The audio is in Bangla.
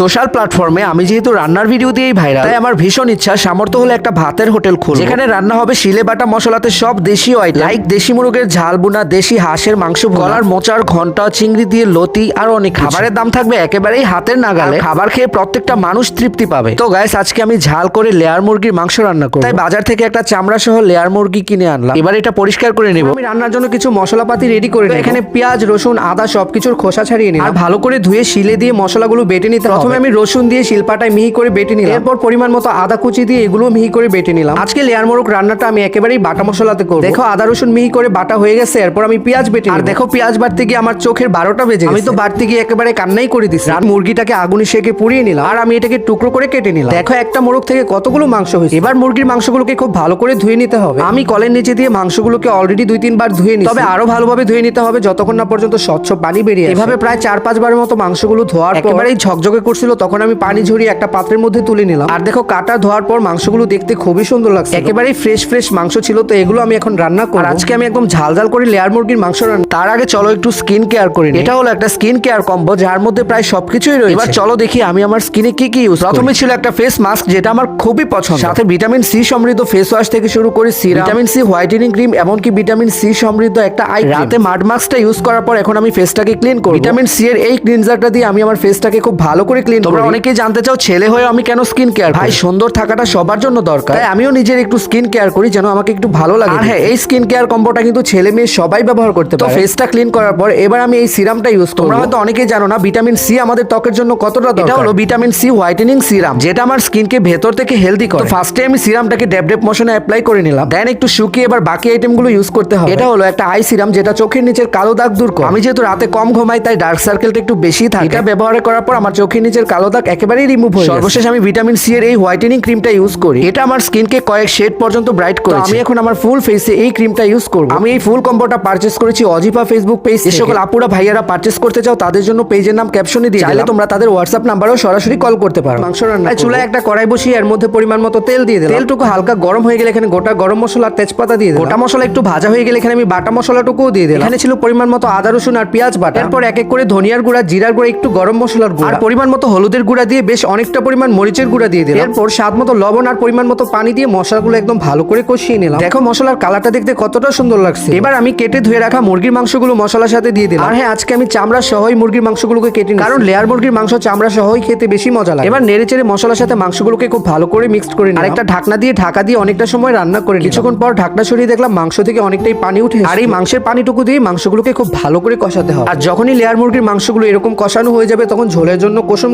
সোশ্যাল প্ল্যাটফর্মে আমি যেহেতু রান্নার ভিডিও দিয়েই ভাইরাল তাই আমার ভীষণ ইচ্ছা সামর্থ্য হলে একটা ভাতের হোটেল খুলব। যেখানে রান্না হবে শিলে বাটা মশলাতে সব দেশি আইটেম লাইক দেশি মুরগের ঝাল বুনা দেশি হাঁসের মাংস গলার মোচার ঘণ্টা চিংড়ি দিয়ে লতি আর অনেক খাবারের দাম থাকবে একেবারেই হাতের নাগালে। খাবার খেয়ে প্রত্যেকটা মানুষ তৃপ্তি পাবে। তো গাইস আজকে আমি ঝাল করে লেয়ার মুরগির মাংস রান্না করব। তাই বাজার থেকে একটা চামড়া সহ লেয়ার মুরগি কিনে আনলাম। এবার এটা পরিষ্কার করে নেব। আমি রান্নার জন্য কিছু মশলাপাতি রেডি করে এখানে পেঁয়াজ রসুন আদা সবকিছুর খোসা ছাড়িয়ে নিলাম। আর ভালো করে ধুয়ে শিলে দিয়ে মশলাগুলো বেটে নিতে হবে। প্রথমে আমি রসুন দিয়ে শিলপাটায় মিহি করে বেটে নিলাম। এরপর পরিমাণ মতো আদা কুচি দিয়ে এগুলো মিহি করে বেটে নিলাম। আজকে লেয়ার মোরগ রান্নাটা আমি একেবারেই বাটা মশলাতে করব। দেখো আদা রসুন মিহি করে বাটা হয়ে গেছে এরপর আমি পেঁয়াজ বেটে আর দেখো পেঁয়াজ বাড়তে গিয়ে আমার চোখের বারোটা বেজে আমি তো বাড়তে গিয়ে একেবারে কান্নাই করে দিছি। আর মুরগিটাকে আগুনে সেকে পুড়িয়ে নিলাম। আর আমি এটাকে টুকরো করে কেটে নিলাম। দেখো একটা মোরগ থেকে কতগুলো মাংস হয়েছে? এবার মুরগির মাংসগুলোকে খুব ভালো করে ধুয়ে নিতে হবে। আমি কলের নিচে দিয়ে মাংসগুলোকে অলরেডি দুই তিনবার ধুয়ে নিই তবে আরও ভালোভাবে ধুয়ে নিতে হবে যতক্ষণ না পর্যন্ত স্বচ্ছ পানি বেরিয়ে। এভাবে প্রায় চার পাঁচবারের মতো মাংসগুলো ধোয়ার পর একেবারেই ঝকঝকে করছিল তখন আমি পানি ঝরিয়ে একটা পাত্রের মধ্যে তুলে নিলাম। আর দেখো কাটা ধোয়ার পর মাংসগুলো দেখতে খুবই সুন্দর লাগছে একেবারেই ফ্রেশ ফ্রেশ মাংস ছিল তো এগুলো আমি এখন রান্না করি আজকে আমি একদম ঝাল ঝাল করে লেয়ার মুরগির মাংস রান্না তার আগে চলো একটু স্কিন কেয়ার করি এটা হলো একটা স্কিন কেয়ার কম্বো যার মধ্যে প্রায় সবকিছুই রয়েছে। এবার চলো দেখি আমি আমার স্কিনে কি কি ইউজ প্রথমে ছিল একটা ফেস মাস্ক যেটা আমার খুবই পছন্দ। সাথে ভিটামিন সি সমৃদ্ধ ফেস ওয়াশ থেকে শুরু করে serum vitamin C whitening cream এমনকি ভিটামিন সি সমৃদ্ধ একটা আই রাতে মাড মাস্কটা ইউজ করার পর এখন আমি ফেসটাকে ক্লিন করি ভিটামিন সি এর এই ক্লিনজারটা দিয়ে আমি আমার ফেসটাকে খুব ভালো করে ক্লিন তোমরা অনেকেই জানতে চাও ছেলে হয়ে আমি কেন স্কিন কেয়ার ভাই সুন্দর থাকাটা সবার জন্য দরকার। তাই আমিও নিজের একটু স্কিন কেয়ার করি যেন আমাকে একটু ভালো লাগে আর হ্যাঁ এই স্কিন কেয়ার কম্বোটা কিন্তু ছেলে মেয়ে সবাই ব্যবহার করতে পারে। ফেসটা ক্লিন করার পর এবার আমি এই সিরামটা ইউজ করব। তোমরা হয়তো অনেকেই জানো না ভিটামিন সি আমাদের ত্বকের জন্য কতটা দরকার? এটা হলো ভিটামিন সি হোয়াইটেনিং সিরাম যেটা আমার স্কিনকে ভেতর থেকে হেলদি করে। ফার্স্টে আমি সিরামটাকে ড্যাব ড্যাব মোশনে অ্যাপ্লাই করে নিলাম। দেন একটু শুকিয়ে এবার বাকি আইটেমগুলো ইউজ করতে হবে। এটা হলো একটা আই সিরাম যেটা চোখের নিচের কালো দাগ দূর করে। আমি যেহেতু রাতে কম ঘুমাই তাই ডার্ক সার্কেলটা একটু বেশি থাকে। এটা ব্যবহার করার পর আমার চোখের নিচের কালো দাগ একেবারেই রিমুভ হয়ে সর্বশেষ আমি ভিটামিন সি এর এই হোয়াইটেনিং ক্রিমটা ইউজ করি। এটা আমার স্কিনকে কয়েক শেড পর্যন্ত ব্রাইট করে আমি এখন আমার ফুল ফেসে এই ক্রিমটা ইউজ করব। আমি এই ফুল কম্বোটা পারচেজ করেছি অজিপা ফেসবুক পেজ যে সকল আপুরা ভাইয়ারা পারচেজ করতে চাও তাদের জন্য পেজের নাম ক্যাপশনে দিয়ে চাইলে তোমরা তাদের হোয়াটসঅ্যাপ নাম্বারেও সরাসরি কল করতে পারো। মাংস রান্না চুলায় একটা কড়াই বসিয়ে এর মধ্যে পরিমাণ মতো তেল দিয়ে দিলাম। তেলটুকু হালকা গরম হয়ে গেলে এখানে গোটা গরম মশলা আর তেজপাতা দিয়ে দিলাম। গোটা মশলা একটু ভাজা হয়ে গেলে এখানে আমি বাটা মশলাটুকুও দিয়ে দিলাম। এখানে ছিল পরিমাণ মতো আদা রসুন আর পেঁয়াজ বাটা। এরপর এক এক করে ধনিয়ার গুঁড়া জিরার গুঁড়া একটু গরম মশলার গুঁড়া। আর পরিমাণ মতো হলুদের গুঁড়া দিয়ে বেশ অনেকটা পরিমাণ মরিচের গুঁড়া দিয়ে দিলাম। এরপর স্বাদ মতো লবণ আর পরিমাণ মতো পানি দিয়ে মশলাগুলো একদম ভালো করে কষিয়ে নিলাম। দেখো মশলার কালারটা দেখতে কতটা সুন্দর লাগছে। এবার আমি কেটে ধুয়ে রাখা মুরগির মাংসগুলো মশলার সাথে দিয়ে দিলাম। আর হ্যাঁ আজকে আমি চামড়া সহই মুরগির মাংসগুলোকে কেটে নিই কারণ লেয়ার মুরগির মাংস চামড়া সহই খেতে বেশি মজা লাগে। এবার নেড়ে চেড়ে মশলার সাথে মাংসগুলোকে খুব ভালো করে মিক্সড করে নিই আরেকটা ঢাকনা দিয়ে ঢাকা দিয়ে অনেকটা সময় রান্না করে। কিছুক্ষণ পর ঢাকনা সরিয়ে দেখলাম মাংস থেকে অনেকটাই পানি উঠে আর এই মাংসের পানিটুকু দিয়ে মাংসগুলোকে খুব ভালো করে কষাতে হবে। আর যখনই লেয়ার মুরগির মাংসগুলো এরকম কষানো হয়ে যাবে তখন ঝোলের জন্য কুসুম